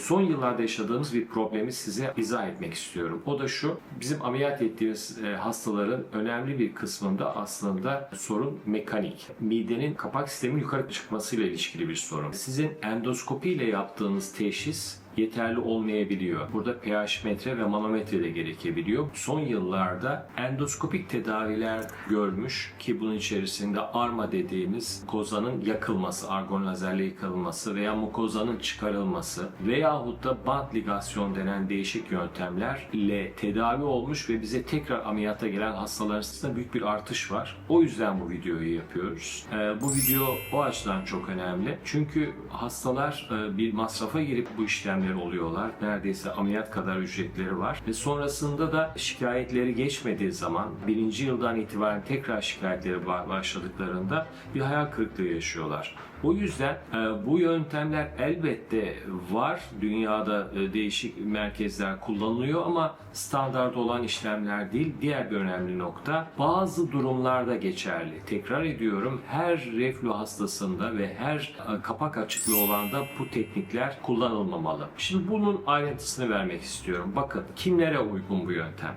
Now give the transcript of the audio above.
Son yıllarda yaşadığımız bir problemi size izah etmek istiyorum. O da şu, bizim ameliyat ettiğimiz e, hastaların önemli bir kısmında aslında sorun mekanik. Midenin kapak sistemin yukarı çıkmasıyla ilişkili bir sorun. Sizin endoskopi ile yaptığınız teşhis yeterli olmayabiliyor. Burada pH metre ve manometre de gerekebiliyor. Son yıllarda endoskopik tedaviler görmüş ki bunun içerisinde ARMA dediğimiz kozanın yakılması, argon lazerle yıkılması veya mukozanın çıkarılması veyahut da bant ligasyon denen değişik yöntemlerle tedavi olmuş ve bize tekrar ameliyata gelen hastaların arasında büyük bir artış var. O yüzden bu videoyu yapıyoruz. Ee, bu video o açıdan çok önemli. Çünkü hastalar e, bir masrafa girip bu işlemleri oluyorlar. Neredeyse ameliyat kadar ücretleri var. Ve sonrasında da şikayetleri geçmediği zaman birinci yıldan itibaren tekrar şikayetleri ba- başladıklarında bir hayal kırıklığı yaşıyorlar. O yüzden e, bu yöntemler elbette var. Dünyada e, değişik merkezler kullanılıyor ama standart olan işlemler değil. Diğer bir önemli nokta bazı durumlarda geçerli. Tekrar ediyorum her reflü hastasında ve her e, kapak açıklığı olanda bu teknikler kullanılmamalı. Şimdi bunun ayrıntısını vermek istiyorum. Bakın kimlere uygun bu yöntem?